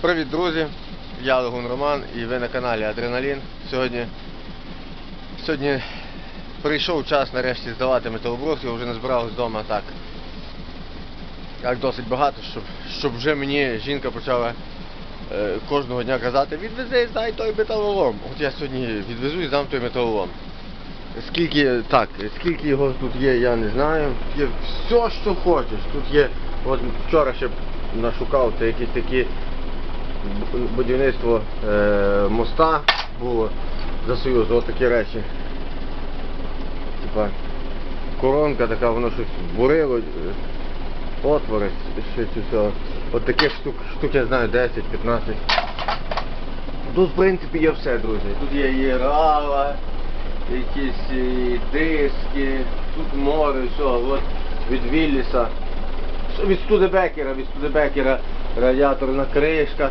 Привіт, друзі! Я Легун Роман і ви на каналі Адреналін. Сьогодні, сьогодні прийшов час нарешті здавати металобрухт, я вже назбирав з дому так. Так досить багато, щоб, щоб вже мені жінка почала е, кожного дня казати, відвези, здай той металолом. От я сьогодні відвезу і здам той металолом. Скільки так, скільки його тут є, я не знаю. Є все, що хочеш. Тут є, от вчора ще нашукав, якісь такі будівництво е, моста було за Союз, от такі речі. Типа коронка така, воно щось бурило, е, отвори, ще все. От таких штук, штук я знаю 10-15. Тут в принципі є все, друзі. Тут є і рава, якісь і диски, тут море, все, от від Вілліса. Від Студебекера, від Студебекера радіаторна кришка.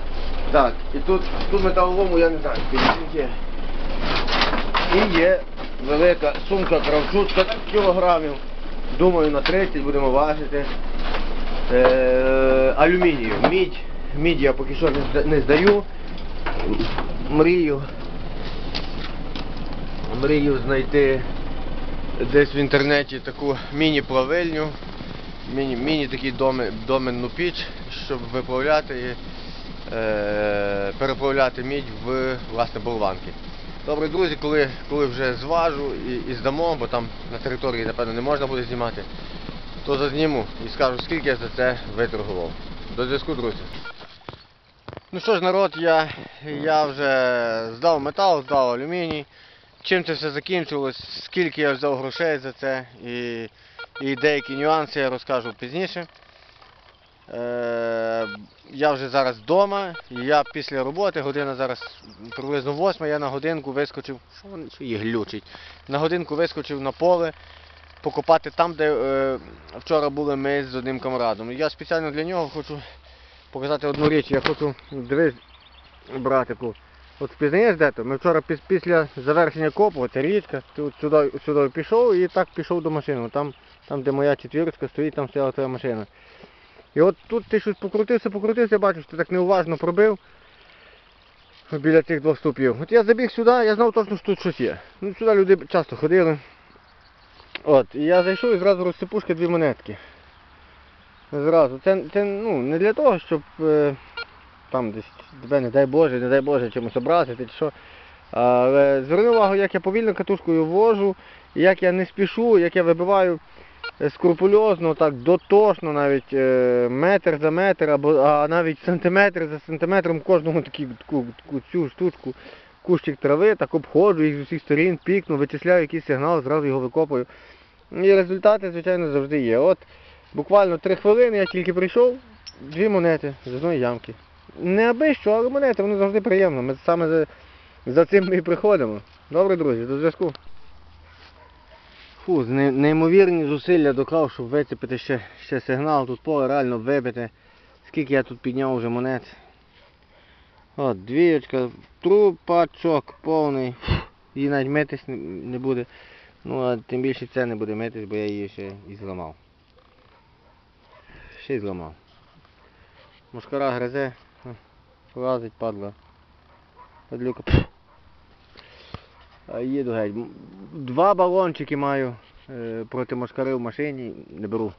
Так, і тут, тут металолому я не знаю, є. І є велика сумка кравчучка кілограмів. Думаю, на 30 будемо важити. Е, алюмінію. Мідь. Мідь я поки що не здаю. Мрію. Мрію знайти десь в інтернеті таку міні-плавильню, міні, міні такий домен, доменну піч, щоб виплавляти і переплавляти мідь в власне болванки. Добре, друзі, коли, коли вже зважу і, і здамо, бо там на території, напевно, не можна буде знімати, то зазніму і скажу, скільки я за це виторгував. До зв'язку, друзі. Ну що ж, народ, я, я вже здав метал, здав алюміній. Чим це все закінчилось, скільки я взяв грошей за це і, і деякі нюанси я розкажу пізніше. Е, я вже зараз вдома, я після роботи, година зараз приблизно восьма, я на годинку вискочив, що вони що їх глючить, на годинку вискочив на поле покопати там, де е, вчора були ми з одним камрадом. Я спеціально для нього хочу показати одну річ. Я хочу, дивись, братику, от впізнаєш де то? Ми вчора піс- після завершення копу, ця річка, ти сюди, сюди пішов і так пішов до машини. Там, там де моя четвірочка стоїть, там стояла твоя машина. І от тут ти щось покрутився, покрутився, що ти так неуважно пробив біля цих двох ступів. От я забіг сюди, я знав точно, що тут щось є. Ну, сюди люди часто ходили. От, і я зайшов і зразу розсипушки дві монетки. Зразу. Це, це ну, не для того, щоб е, там десь тебе, не дай Боже, не дай Боже, чимось образити чи що. Але зверни увагу, як я повільно катушкою ввожу, як я не спішу, як я вибиваю скрупульозно, так дотошно, навіть е, метр за метр, або а навіть сантиметр за сантиметром кожного такі, таку, таку цю штучку, кущик трави, так обходжу їх з усіх сторін, пікну, вичисляю якийсь сигнал, зразу його викопую. І результати, звичайно, завжди є. От буквально три хвилини я тільки прийшов, дві монети з одної ямки. Не аби що, але монети, вони завжди приємно. Ми саме за, за цим і приходимо. Добре, друзі, до зв'язку. Фу, неймовірні зусилля доклав, щоб вицепити ще, ще сигнал. Тут поле реально вибите. Скільки я тут підняв вже монет. От, двієчка, трупачок повний. Її навіть митись не, буде. Ну а тим більше це не буде митись, бо я її ще і зламав. Ще й зламав. Мушкара гризе, лазить, падла. Падлюка. Їду геть. Два балончики маю е, проти мошкари в машині, не беру.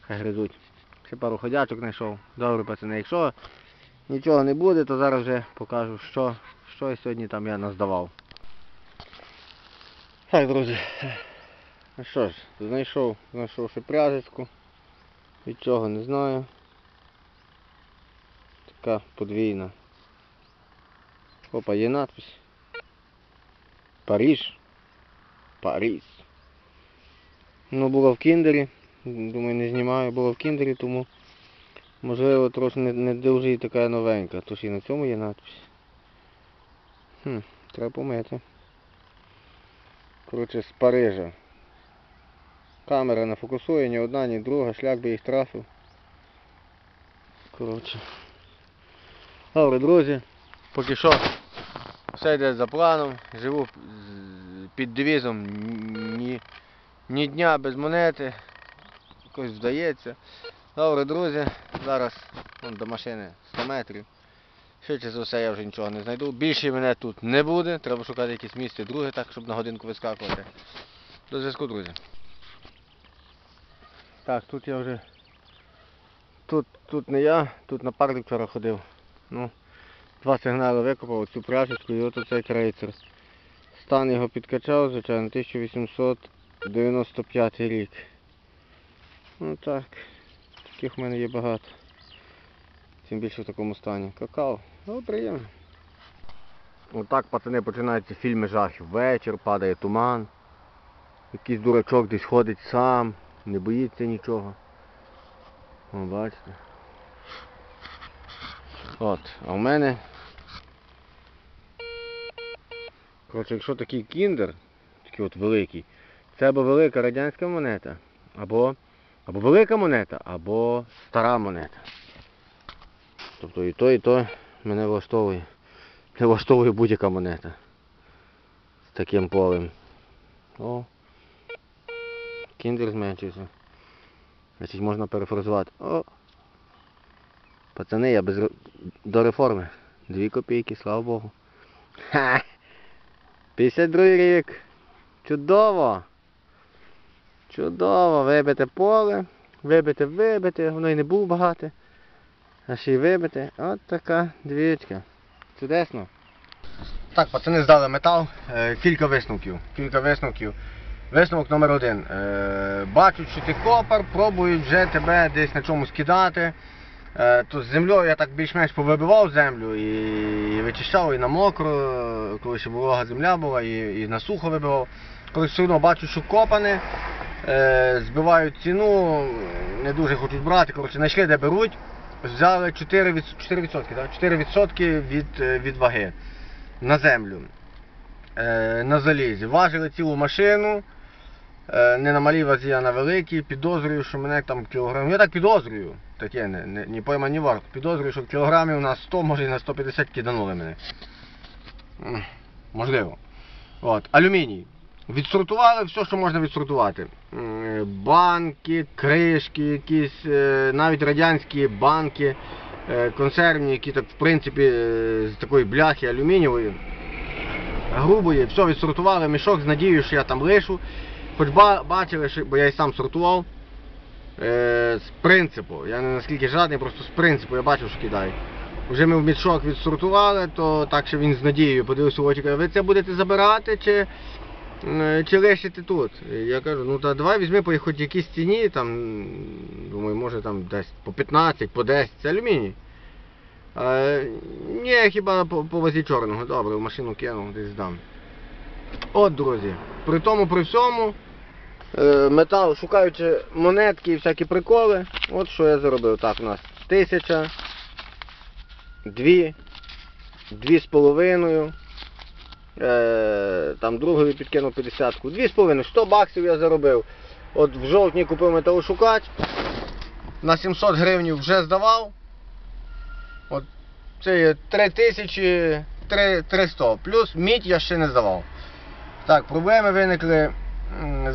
Хай гризуть. Ще пару ходячок знайшов. Добре, пацани. Якщо нічого не буде, то зараз вже покажу, що, що сьогодні там я наздавав. Так, друзі. Ну що ж, знайшов, знайшов ще пряжечку. Від чого не знаю. Така подвійна. Опа, є надпись. Париж. Париж. Ну, було в кіндері. Думаю, не знімаю, було в кіндері, тому можливо трошки не, не дуже і така новенька. Тож і на цьому є надпись. Хм, треба помити. Коротше, з Парижа. Камера не фокусує ні одна, ні друга, шлях би їх трафив. Коротше. Добре, друзі. Поки що все йде за планом. Живу під девізом ні, ні дня без монети. Якось вдається. Добре, друзі. Зараз вон, до машини 100 метрів. Швидше за все я вже нічого не знайду. Більше мене тут не буде. Треба шукати якесь місце друге, так, щоб на годинку вискакувати. До зв'язку, друзі. Так, тут я вже. Тут, тут не я, тут напарник вчора ходив. Ну, два сигнали викопав, цю пряжечку і от оцей крейцер. Стан його підкачав, звичайно, 1895 рік. Ну так, таких в мене є багато. Тим більше в такому стані. Какао. Ну, приємно. Отак, пацани, починаються фільми жахів. Вечір, падає туман. Якийсь дурачок десь ходить сам, не боїться нічого. О, бачите. От, а в мене. Коротше, якщо такий кіндер, такий от великий, це або велика радянська монета, або, або велика монета, або стара монета. Тобто і то, і то мене влаштовує. Не влаштовує будь-яка монета. З таким полем. О. Кіндер зменшився. Значить можна перефразувати. О. Пацани, я без до реформи. Дві копійки, слава Богу. Ха! 52 рік. Чудово. Чудово. Вибите поле. Вибите, вибите. Воно і не було багато. А ще й вибите. От така двічка. Чудесно. Так, пацани здали метал. Е, кілька висновків. Кілька висновків. Висновок номер один. Е, бачать, що ти копар, пробують вже тебе десь на чомусь кидати. Е, то з землею я так більш-менш повибивав землю і, вичищав і на мокро, коли ще волога земля була, і, і на сухо вибивав. Коли все одно бачу, що копане, е, збивають ціну, не дуже хочуть брати. Коротше, знайшли, де беруть, взяли 4%, від, 4%, так? 4 від, е, від ваги на землю. На залізі. Важили цілу машину. Не на малій вазі, а на великій. Підозрюю, що мене там кілограм. Я так підозрюю. Таке, не, не, ні пойма, ні варто. Підозрюю, що кілограмів на 100, може і на 150 киданули мене. Можливо. От. Алюміній. Відсортували все, що можна відсортувати. Банки, кришки, якісь, е, навіть радянські банки, е, консервні, які так, в принципі, е, з такої бляхи алюмінієвої грубої, все відсортували мішок з надією, що я там лишу. Хоч бачили, бо я і сам сортував. Е, з принципу. Я не наскільки жадний, просто з принципу я бачив, що кидаю. Вже ми в мішок відсортували, то так що він з надією подивився в очі, каже, ви це будете забирати чи, е, чи лишите тут? Я кажу, ну та давай візьми по хоч якійсь ціні, там, думаю, може там десь по 15, по 10, це алюміній. Е, ні, хіба по, по вазі чорного. Добре, в машину кинув, десь здам. От, друзі, при тому, при всьому, метал, шукаючи монетки і всякі приколи, от що я заробив. Так, у нас тисяча, дві, дві з половиною. Е, там другий підкинув 50 Дві з половиною, 100 баксів я заробив. От в жовтні купив металошукач, на 700 гривень вже здавав. От це є 3000 300. Плюс мідь я ще не здавав. Так, проблеми виникли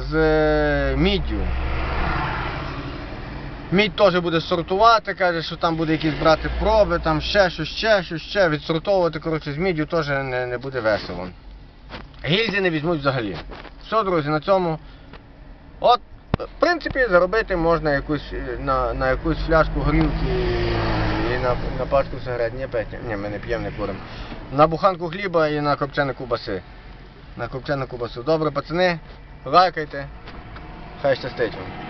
з міддю. Мідь теж буде сортувати, каже, що там буде якісь брати проби, там ще щось, ще щось, ще. Відсортовувати, коротше, з міддю теж не, не буде весело. Гільзи не візьмуть взагалі. Все, друзі, на цьому. От, в принципі, заробити можна якусь, е, на, на якусь фляжку горілки і на, на пачку сигарет. Ні, Петя, ні, ми не п'ємо, не куримо. На буханку хліба і на копчені кубаси. На копчену кубасу. Добре, пацани, лайкайте. Хай щастить вам.